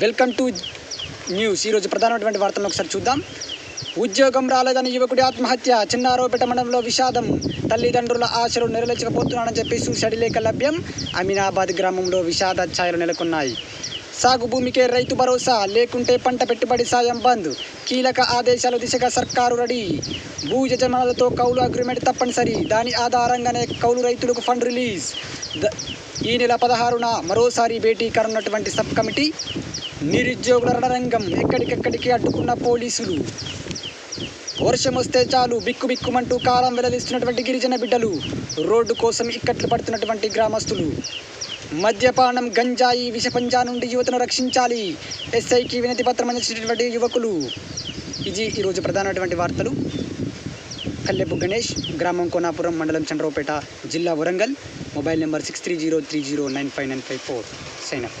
Welcome to news. ఈరోజు ప్రధానమైనటువంటి వార్తలను ఒకసారి చూద్దాం. ఉద్యోగం రాలేదని యువకుడి ఆత్మహత్య. చిన్నారోపేట మండలంలో విషాదం. తల్లిదండ్రుల ఆశలు నెరవేర్చకపోతున్నానని చెప్పి సూసైడ్ లేఖ లభ్యం. అమీనాబాద్ గ్రామంలో విషాద ఛాయలు నెలకొన్నాయి. సాగు భూమికే రైతు భరోసా. లేకుంటే పంట పెట్టుబడి సాయం బంద్. కీలక ఆదేశాలు దిశగా సర్కారు రెడీ. భూ యజమానులతో కౌలు అగ్రిమెంట్ తప్పనిసరి. దాని ఆధారంగానే కౌలు రైతులకు ఫండ్ రిలీజ్. ద- ఈ నెల పదహారున మరోసారి భేటీ కానున్నటువంటి సబ్ కమిటీ నిరుద్యోగుల రణరంగం ఎక్కడికెక్కడికి అడ్డుకున్న పోలీసులు? వర్షం వస్తే చాలు బిక్కు బిక్కుమంటూ కాలం వెలదీస్తున్నటువంటి గిరిజన బిడ్డలు రోడ్డు కోసం ఇక్కట్లు పడుతున్నటువంటి గ్రామస్తులు. మద్యపానం గంజాయి విషపంజా నుండి యువతను రక్షించాలి. ఎస్ఐకి వినతి పత్రం అందించినటువంటి యువకులు. ఇది ఈరోజు ప్రధానమైనటువంటి వార్తలు. కల్లెపు గణేష్ గ్రామం కోనాపురం మండలం చంద్రపేట జిల్లా Warangal. Mobile number six three zero three zero nine five nine five four. Sign up